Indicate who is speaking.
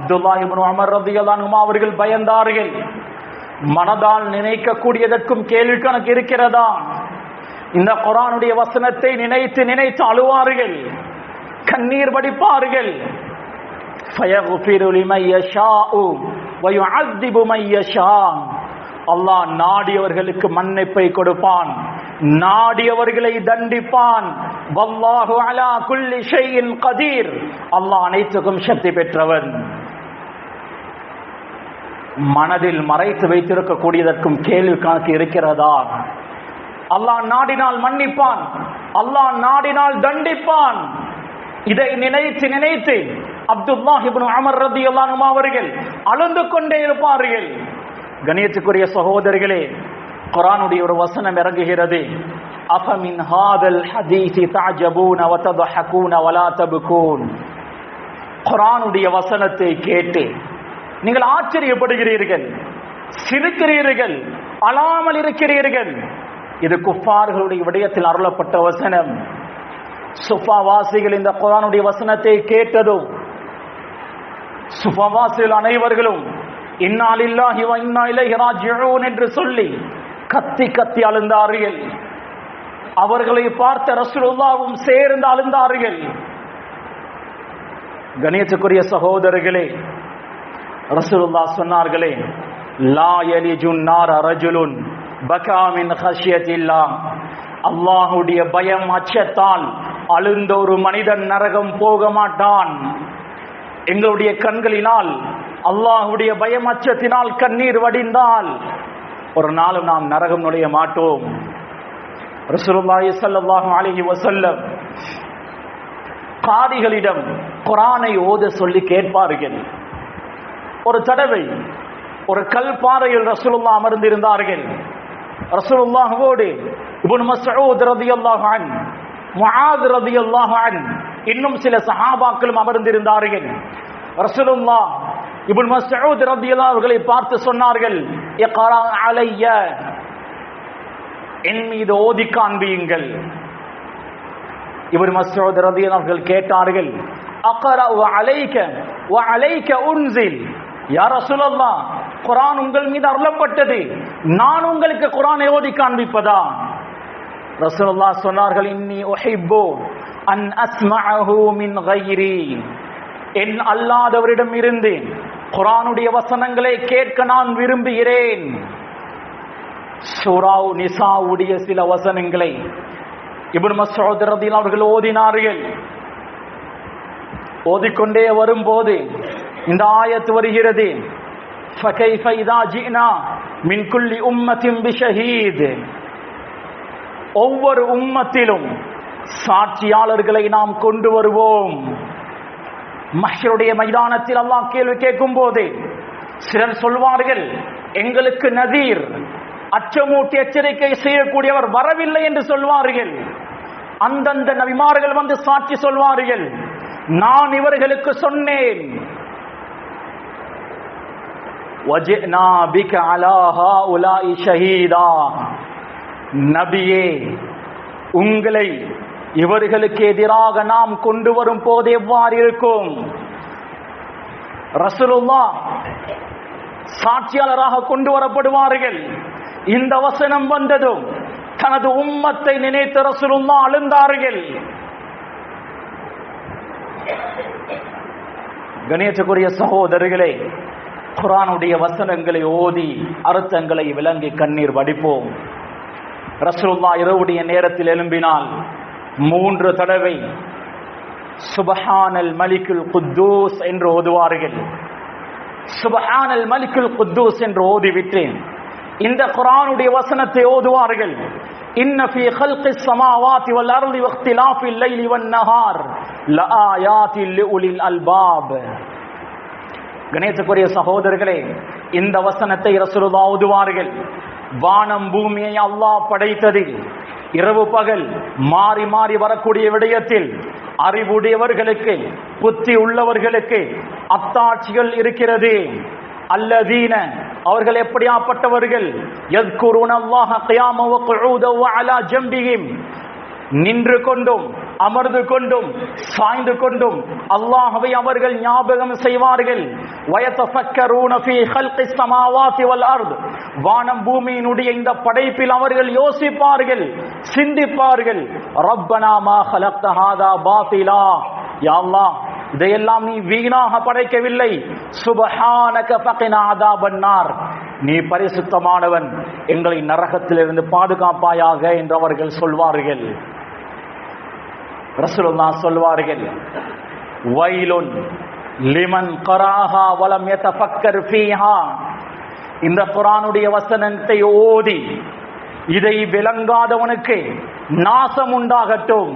Speaker 1: அப்துல்லா இபன் அமர் ரதியலானுமா அவர்கள் பயந்தார்கள். மனதால் நினைக்கக்கூடியதற்கும் கேள்வி கணக்கு இருக்கிறதா? இந்த குரானுடைய வசனத்தை நினைத்து நினைத்து அழுவார்கள். கண்ணீர் வடிப்பார்கள். அல்லாஹ் நாடியவர்களுக்கு மன்னிப்பை கொடுப்பான். நாடியவர்களை தண்டிப்பான். அல்லாஹ் அனைத்துக்கும் சக்தி பெற்றவன். மனதில் மறைத்து வைத்திருக்கக்கூடியதற்கும் கேள்வி கணக்கு இருக்கிறதா? அல்லாஹ் நாடினால் மன்னிப்பான். அல்லாஹ் நாடினால் தண்டிப்பான். இதை நினைத்து நினைத்து அப்துல்லாஹ் அமர் ரதி அல்லாஹும் அவர்கள் அழுந்து கொண்டே இருப்பார்கள். கணியத்துக்குரிய சகோதரிகளே குரானுடைய ஒரு வசனம் இறங்குகிறது. அஃபமின் ஹாதல் ஹதீசி தாஜபூன் அவதபஹகூன் வலா தபுகூன். குரானுடைய வசனத்தை கேட்டு நீங்கள் ஆச்சரியப்படுகிறீர்கள் சிரிக்கிறீர்கள் அழாமல் இருக்கிறீர்கள். இது குஃபார்களுடைய விடயத்தில் அருளப்பட்ட வசனம். சுஃபாவாசிகள் இந்த குரானுடைய வசனத்தை கேட்டதும் சுஃபாவாசிகள் அனைவர்களும் இன்னாலில்லாஹி வ இன்னா இலைஹி ராஜிஊன் என்று சொல்லி கத்தி கத்தி அழுந்தார்கள். அவர்களை பார்த்த ரசூலுல்லாவும் சேர்ந்து அழுந்தார்கள். கணேசக்குரிய சகோதரர்களே ரசூலுல்லா சொன்னார்களே லா யலிஜுன் நார் அரஜுலுன் பகா மின் ஹஷ்யத்தில்லாஹ் அல்லாஹ்வுடைய பயம் அச்சத்தால் அழுந்த ஒரு மனிதன் நரகம் போக மாட்டான். எங்களுடைய கண்களினால் அல்லாஹுடைய பயம் அச்சத்தினால் கண்ணீர் வடிந்தால் ஒரு நாளும் நாம் நரகம் நுழைய மாட்டோம். ரசூலுல்லாஹி ஸல்லல்லாஹு அலைஹி வஸல்லம் காதிகளிடம் குரானை ஓத சொல்லி கேட்பார்கள். ஒரு தடவை ஒரு கல் பாறையில் ரசூலுல்லா அமர்ந்திருந்தார்கள். ரசூலுல்லாஹோடு இப்னு மஸ்ஊத் ரலியல்லாஹு அன் முஆத் ரலியல்லாஹு அன் இன்னும் சில சஹாபாக்களும் அமர்ந்திருந்தார்கள். ரசூலுல்லா இப்னு மஸ்ஊத் ரலியல்லாஹு அவர்களை பார்த்து சொன்னார்கள் இக்ரா அலைய என் மீது ஓதி காண்பியுங்கள். இவர் மஸ்ஊத் ரலியல்லாஹு அவர்கள் கேட்டார்கள் அக்ரா அலைக வ அலைக உன்சில். யா ரசூலல்லாஹ் குரான் உங்கள் மீது அருளப்பட்டது. நான் உங்களுக்கு குரான் ஓதி காண்பிப்பதா? ரசூலுல்லாஹ் சொன்னார்கள் இன்னி உஹிப்பு அன் அஸ்மஹு மின் கைரி. என் அல்லாதவரிடம் இருந்து குரானுடைய வசனங்களை கேட்க நான் விரும்புகிறேன். சுராவ் நிசாவுடைய சில வசனங்களை இபுன் மஸ்ஊத் அவர்கள் ஓதினார்கள். ஓதிக்கொண்டே வரும்போது இந்த ஆயத்து வருகிறது فكيف إذا جئنا من كل أمة بشهيد ஒவ்வொரு உம்மத்திலும் சாட்சியாளர்களை நாம் கொண்டு வருவோம் மஹ்ஷருடைய மைதானத்தில் அல்லாஹ் கேள்வி கேட்கும் போது சிலர் சொல்வார்கள் எங்களுக்கு நதீர் அச்சமூட்டி எச்சரிக்கை செய்யக்கூடியவர் வரவில்லை என்று சொல்வார்கள் அந்தந்த நபிமார்கள் வந்து சாட்சி சொல்வார்கள் நான் இவர்களுக்கு சொன்னேன் وَجِئْنَا بِكَ عَلَى هَؤُلَاءِ شَهِيدًا நபியே உங்களை இவர்களுக்கு எதிராக நாம் கொண்டு வரும் போது எவ்வாறு இருக்கும் ரசூலுல்லா சாட்சியாளராக கொண்டு வரப்படுவார்கள் இந்த வசனம் வந்ததும் தனது உம்மத்தை நினைத்த ரசூலுல்லா அழுந்தார்கள் கணேசக்குரிய சகோதரர்களே குரானுடைய வசனங்களை ஓதி அர்த்தங்களை விளங்கி கண்ணீர் வடிப்போம். ரசூலுல்லா இரவுடைய நேரத்தில் எழும்பினால் மூன்று தடவை சுபஹானல் மலிக்குல் குத்தூஸ் என்று ஓதுவார்கள். சுபஹானல் மலிக்குல் குத்தூஸ் என்று ஓதிவிட்டேன். இந்த குரானுடைய வசனத்தை ஓதுவார்கள். இன்ன ஃபீ ஹல்கிஸ் ஸமாவாதி வல் அர்தி வக்திலாஃபில் லைலி வன் நஹார் லஆயாத்தில் லிஉலில் அல்பாப். கணேசக்குரிய சகோதரர்களே இந்த வசனத்தை ரசூலுல்லா ஓதுவார்கள். வானம் பூமியை அல்லாஹ் படைத்ததில் இரவு பகல் மாறி மாறி வரக்கூடிய விடயத்தில் அறிவுடையவர்களுக்கு புத்தி உள்ளவர்களுக்கு அத்தாட்சிகள் இருக்கிறது. அல்லதீன அவர்கள் எப்படியாப்பட்டவர்கள்? யذ்குருன அல்லாஹ கியாம வ அலா ஜம்பிஹிம். நின்று கொண்டும் அமர்ந்து கொண்டும் சாய்ந்து கொண்டும் அல்லாஹவை அவர்கள் ஞாபகம் செய்வார்கள். வானம் பூமியினுடைய இந்த படைப்பில் அவர்கள் யோசிப்பார்கள் சிந்திப்பார்கள். ரப்பனாமா ஹலக்தஹாதா பாத்திலா. யாவ்லா இதையெல்லாம் நீ வீணாக படைக்கவில்லை. சுபஹானக பகினாதா பன்னார் நீ பரிசுத்தமானவன் எங்களை நரகத்திலிருந்து பாதுகாப்பாயாக என்று அவர்கள் சொல்வார்கள். ரசூலுல்லாஹ் சொல்வார்கள் வைலுன் லிமன் கராஹா வலம் யதஃபக்கர் ஃபீஹா. இந்த குரானுடைய வசனத்தை ஓதி இதை விளங்காதவனுக்கு நாசம் உண்டாகட்டும்.